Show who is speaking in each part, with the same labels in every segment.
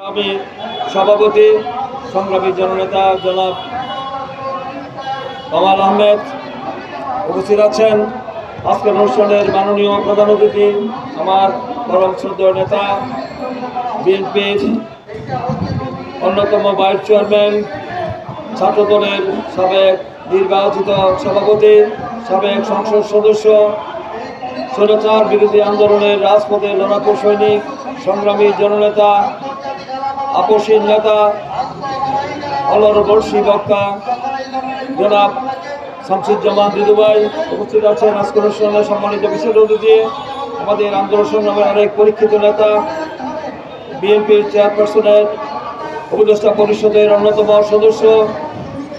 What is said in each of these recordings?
Speaker 1: আমি সভাপতি সংগ্রামী জননেতা জনাব কামাল আহমেদ উপস্থিত আছেন। আজকের অনুষ্ঠানের মাননীয় প্রধান অতিথি আমার পরম শ্রদ্ধেয় নেতা, বিএনপির অন্যতম ভাইস চেয়ারম্যান, ছাত্রদলের সাবেক নির্বাচিত সভাপতি, সাবেক সংসদ সদস্য, স্বৈরাচার বিরোধী আন্দোলনের রাজপথে লড়াকু সৈনিক, সংগ্রামী জননেতা আপসীন নেতা অলরবর্ষী বক্তা, জনাব শামসুজ্জামান দিদুভাই উপস্থিত আছেন। আজকের অনুষ্ঠানে সম্মানিত বিশেষ অতিথি, আমাদের আন্দোলন সংগ্রামের আরেক পরীক্ষিত নেতা, বিএনপির চেয়ারপারসনের উপদেষ্টা পরিষদের অন্যতম সদস্য,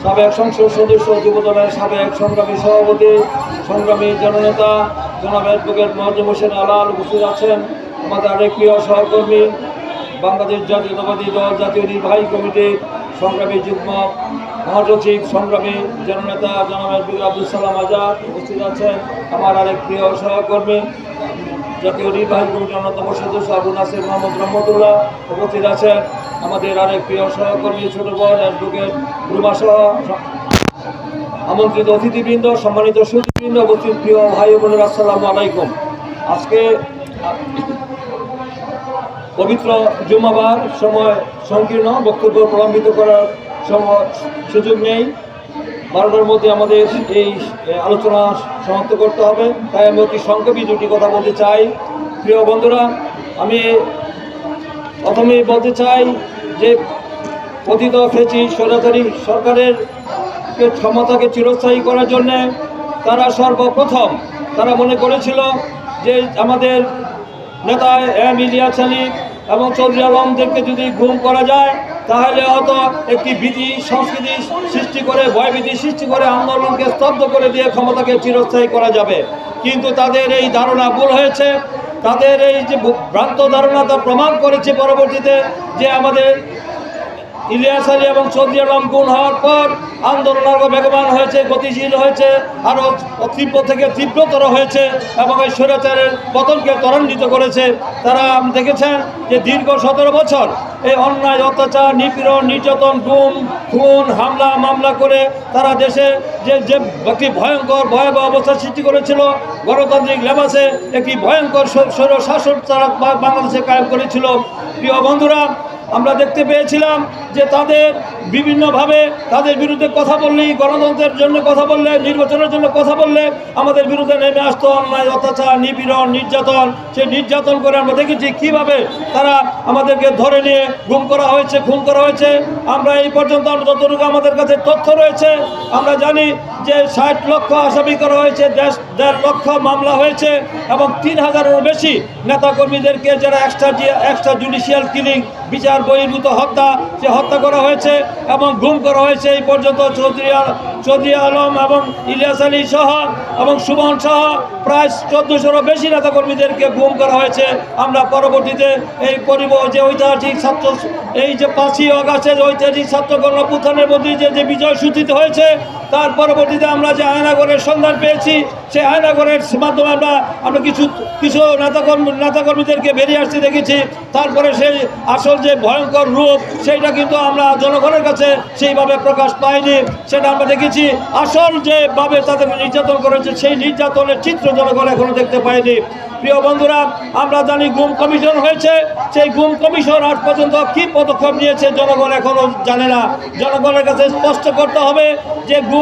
Speaker 1: সাবেক সংসদ সদস্য, যুবদলের সাবেক সংগ্রামী সভাপতি, সংগ্রামী জননেতা, জনাব অ্যাডভোকেট মহাজম হোসেন আলাল উপস্থিত আছেন। আমাদের আরেক প্রিয় সহকর্মী বাংলাদেশ জাতীয়তাবাদী দল, জাতীয় নির্বাহী কমিটির সংগ্রামী যুগ্ম মহাসচিব, সংগ্রামী জননেতা জনাব আব্দুল সালাম আজাদ উপস্থিত আছেন। আমার আরেক প্রিয় সহকর্মী, জাতীয় নির্বাহী কমিটির অন্যতম সদস্য আবু নাসির মোহাম্মদ রহমতুল্লাহ উপস্থিত আছেন। আমাদের আরেক প্রিয় সহকর্মী, ছোট বোন, অ্যাডভোকেট রুমা সহ আমন্ত্রিত অতিথিবৃন্দ, সম্মানিত সুদীবৃন্দ উপস্থিত প্রিয় ভাই বোনের, আসসালামু আলাইকুম। আজকে পবিত্র জুমাবার সময় সংকীর্ণ বক্তব্য প্রলম্বিত করার সময় সুযোগ নেই। বারোটার মধ্যে আমাদের এই আলোচনা সমাপ্ত করতে হবে। তাই আমি অতি সংক্ষেপে দুটি কথা বলতে চাই। প্রিয় বন্ধুরা, আমি প্রথমেই বলতে চাই যে কথিত ফেচি সরাসরি সরকারের ক্ষমতাকে চিরস্থায়ী করার জন্যে তারা সর্বপ্রথম তারা মনে করেছিল যে আমাদের নেতা এম ইলিয়াস আলী এবং চৌধুরী আলমদেরকে যদি গুম করা যায়, তাহলে হয়তো একটি বিধি, সংস্কৃতি সৃষ্টি করে, ভয়ভীতি সৃষ্টি করে আন্দোলনকে স্তব্ধ করে দিয়ে ক্ষমতাকে চিরস্থায়ী করা যাবে। কিন্তু তাদের এই ধারণা ভুল হয়েছে। তাদের এই যে ভ্রান্ত ধারণা তা প্রমাণ করেছে পরবর্তীতে যে আমাদের ইলিয়াস আলী এবং চৌধুরী আলম গুণ হওয়ার পর আন্দোলন আরও বেগবান হয়েছে, গতিশীল হয়েছে, আরও তীব্র থেকে তীব্রতর হয়েছে এবং এই স্বৈরাচারের পতনকে ত্বরান্বিত করেছে। তারা দেখেছেন যে দীর্ঘ সতেরো বছর এই অন্যায়, অত্যাচার, নিপীড়ন, নির্যাতন, গুম, খুন, হামলা, মামলা করে তারা দেশে যে যে একটি ভয়ঙ্কর, ভয়াবহ অবস্থা সৃষ্টি করেছিল, গণতান্ত্রিক লেবাসে একটি ভয়ঙ্কর স্বৈর শাসন তারা বাংলাদেশে কায়েম করেছিল। প্রিয় বন্ধুরা আমরা দেখতে পেয়েছিলাম যে তাদের বিভিন্নভাবে তাদের বিরুদ্ধে কথা বললেই গণতন্ত্রের জন্য কথা বললে নির্বাচনের জন্য কথা বললে আমাদের বিরুদ্ধে নেমে আসতো অন্যায়, অত্যাচার, নিপীড়ন, নির্যাতন। সেই নির্যাতন করে আমরা দেখেছি কীভাবে তারা আমাদেরকে ধরে নিয়ে গুম করা হয়েছে, খুন করা হয়েছে। আমরা এই পর্যন্ত যতটুকু আমাদের কাছে তথ্য রয়েছে, আমরা জানি যে ষাট লক্ষ আসামি করা হয়েছে, দেশ দেড় লক্ষ মামলা হয়েছে এবং তিন হাজারেরও বেশি নেতাকর্মীদেরকে যারা এক্সট্রা এক্সট্রা জুডিশিয়াল কিলিং বিচার বহির্ভূত হত্যা সে হত্যা করা হয়েছে এবং গুম করা হয়েছে এই পর্যন্ত চৌধুরী চৌধুরী আলম এবং ইলিয়াস আলী সহ এবং সুমন সহ প্রায় চোদ্দোশোরও বেশি নেতাকর্মীদেরকে গুম করা হয়েছে। আমরা পরবর্তীতে এই পরিব যে ঐতিহাসিক ছাত্র এই যে পাঁচই অগাস্টের ঐতিহাসিক ছাত্র গণপুত্থানের মধ্যে যে যে বিজয় সূচিত হয়েছে, তার পরবর্তীতে আমরা যে আয়নাগরের সন্ধান পেয়েছি সেই আয়নাগরের মাধ্যমে আমরা আমরা কিছু কিছু নেতাকর্মী, নেতাকর্মীদেরকে বেরিয়ে আসতে দেখেছি। তারপরে সেই আসল যে ভয়ঙ্কর রূপ, সেইটা কিন্তু আমরা জনগণের কাছে সেইভাবে প্রকাশ পাইনি। সেটা আমরা দেখেছি। আসল যেভাবে তাদেরকে নির্যাতন করেছে, সেই নির্যাতনের চিত্র জনগণ এখনও দেখতে পাইনি প্রিয় বন্ধুরা, আমরা জানি গুম কমিশন হয়েছে। সেই গুম কমিশন আজ পর্যন্ত কি পদক্ষেপ নিয়েছে, জনগণ এখনও জানে না। জনগণের কাছে স্পষ্ট করতে হবে যে গুম